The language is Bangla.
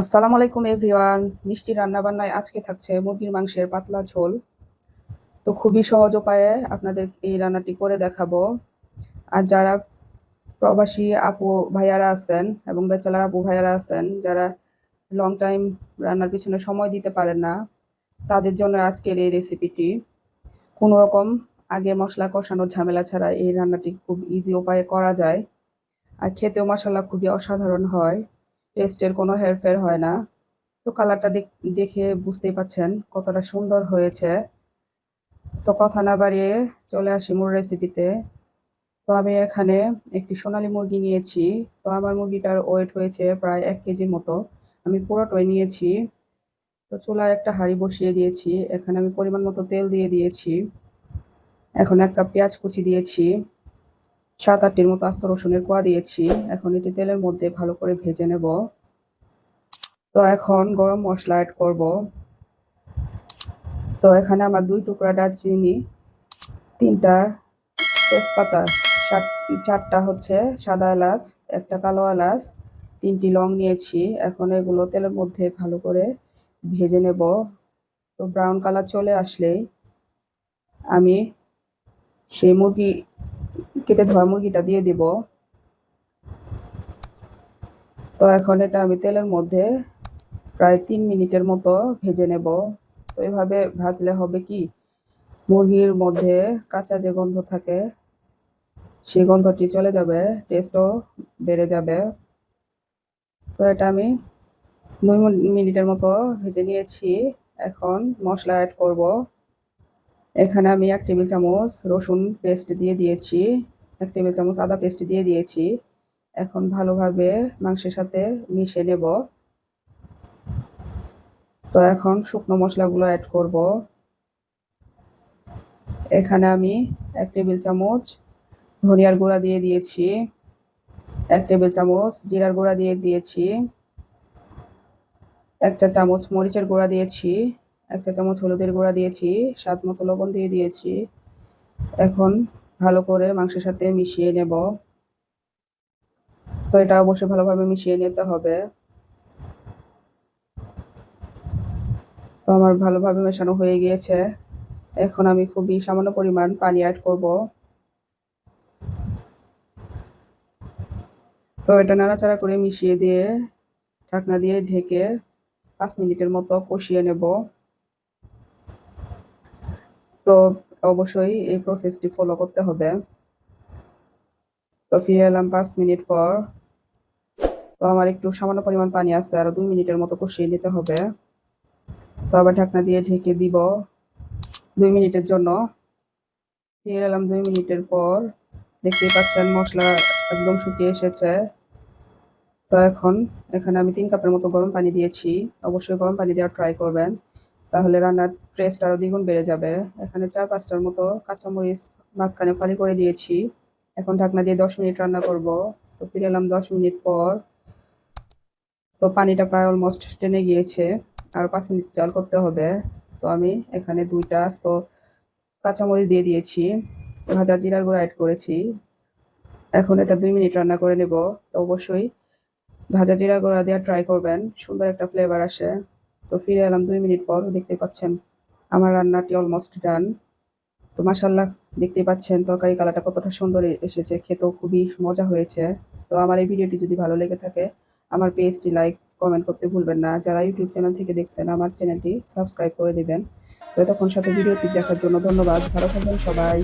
আসসালামু আলাইকুম এভরিওয়ান। মিষ্টি রান্নাবান্নায় আজকে থাকছে মুরগির মাংসের পাতলা ঝোল। তো খুবই সহজ উপায়ে আপনাদের এই রান্নাটি করে দেখাবো। আর যারা প্রবাসী আপু ভাইয়ারা আছেন এবং বেচালার আপু ভাইয়ারা আছেন, যারা লং টাইম রান্নার পিছনে সময় দিতে পারেন না, তাদের জন্য আজকের এই রেসিপিটি কোনো রকম আগে মশলা কষানোর ঝামেলা ছাড়া এই রান্নাটি খুব ইজি উপায়ে করা যায়। আর খেতেও মশলা খুবই অসাধারণ হয়। টেস্টের কোনো হেরফের হয় না। তো কালারটা দেখে বুঝতেই পাচ্ছেন কতটা সুন্দর হয়েছে। তো কথা না বাড়িয়ে চলে আসি মূল রেসিপিতে তো আমি এখানে একটি সোনালি মুরগি নিয়েছি। তো আমার মুরগিটার ওয়েট হয়েছে প্রায় এক কেজির মতো। আমি পুরোটাই নিয়েছি। তো চুলায় একটা হাঁড়ি বসিয়ে দিয়েছি। এখানে আমি পরিমাণ মতো তেল দিয়ে দিয়েছি। এখন এক কাপ পেঁয়াজ কুচি দিয়েছি। সাত আটটির মতো আস্ত রসুনের কোয়া দিয়েছি। এখন এটি তেলের মধ্যে ভালো করে ভেজে নেব। তো এখন গরম মশলা অ্যাড করব। তো এখানে আমার দুই টুকরা দারচিনি, তিনটা তেজপাতা চারটা হচ্ছে সাদা এলাচ, একটা কালো এলাচ, তিনটি লং নিয়েছি। এখন এগুলো তেলের মধ্যে ভালো করে ভেজে নেব। তো ব্রাউন কালার চলে আসলেই আমি সেই মুরগি কেটে ধোয়া মুরগিটা দিয়ে দিব। তো এখন এটা আমি তেলের মধ্যে প্রায় তিন মিনিটের মতো ভেজে নেব। তো এভাবে ভাজলে হবে কি, মুরগির মধ্যে কাঁচা যে গন্ধ থাকে সেই গন্ধটি চলে যাবে টেস্টও বেড়ে যাবে। তো এটা আমি দুই মিনিটের মতো ভেজে নিয়েছি। এখন মশলা অ্যাড করব। এখানে আমি এক টেবিল চামচ রসুন পেস্ট দিয়ে দিয়েছি। এক টেবিল চামচ আদা পেস্ট দিয়ে দিয়েছি। এখন ভালোভাবে মাংসের সাথে মিশিয়ে নেব। তো এখন শুকনো মশলাগুলো অ্যাড করব। এখানে আমি এক টেবিল চামচ ধনিয়ার গুঁড়া দিয়ে দিয়েছি। এক টেবিল চামচ জিরার গুঁড়া দিয়ে দিয়েছি। এক চা চামচ মরিচের গুঁড়া দিয়েছি। এক চা চামচ হলুদের গুঁড়া দিয়েছি। স্বাদ মতো লবণ দিয়ে দিয়েছি। এখন ভালো করে মাংসের সাথে মিশিয়ে নেব। তো এটা অবশ্যই ভালোভাবে মিশিয়ে নিতে হবে। তো আমার ভালোভাবে মেশানো হয়ে গিয়েছে। এখন আমি খুবই সামান্য পরিমাণ পানি অ্যাড করব। তো এটা নাড়াচাড়া করে মিশিয়ে দিয়ে ঢাকনা দিয়ে ঢেকে পাঁচ মিনিটের মতো কষিয়ে নেব। তো অবশ্যই এই প্রসেসটি ফলো করতে হবে। তো ফিরে এলাম পাঁচ মিনিট পর। তো আমার একটু সামান্য পরিমাণ পানি আছে আরও দুই মিনিটের মতো কষিয়ে নিতে হবে। তো আবার ঢাকনা দিয়ে ঢেকে দিব দুই মিনিটের জন্য। ফিরে এলাম দুই মিনিটের পর। দেখতেই পাচ্ছেন মশলা একদম শুকিয়ে এসেছে। তো এখন, এখানে আমি তিন কাপের মতো গরম পানি দিয়েছি। অবশ্যই গরম পানি দেওয়ার ট্রাই করবেন। তাহলে রান্নার টেস্ট আরও দ্বিগুণ বেড়ে যাবে। এখানে চার পাঁচটার মতো কাঁচামরিচ মাঝখানে ফালি করে দিয়েছি। এখন ঢাকনা দিয়ে দশ মিনিট রান্না করব। তো ফিরে এলাম দশ মিনিট পর। তো পানিটা প্রায় অলমোস্ট টেনে গিয়েছে। আর পাঁচ মিনিট জল করতে হবে। তো আমি এখানে দুইটা আস্ত কাঁচামরিচ দিয়ে দিয়েছি। ভাজা জিরার গুঁড়া অ্যাড করেছি। এখন এটা দুই মিনিট রান্না করে নেব। তো অবশ্যই ভাজা জিরা গুঁড়া দেওয়া ট্রাই করবেন। সুন্দর একটা ফ্লেভার আসে। তো ফিরে এলাম দুই মিনিট পর দেখতে পাচ্ছেন। আমার রান্নাটি অলমোস্ট ডান তো মাসাল্লাহ দেখতে পাচ্ছেন তরকারি কালারটা কতটা সুন্দর এসেছে। খেতেও খুবই মজা হয়েছে। তো আমার এই ভিডিওটি যদি ভালো লেগে থাকে, আমার পেজটি লাইক কমেন্ট করতে ভুলবেন না। যারা ইউটিউব চ্যানেল থেকে দেখছেন, আমার চ্যানেলটি সাবস্ক্রাইব করে দেবেন। তো তখন সাথে ভিডিওটি দেখার জন্য ধন্যবাদ। ভালো থাকবেন সবাই।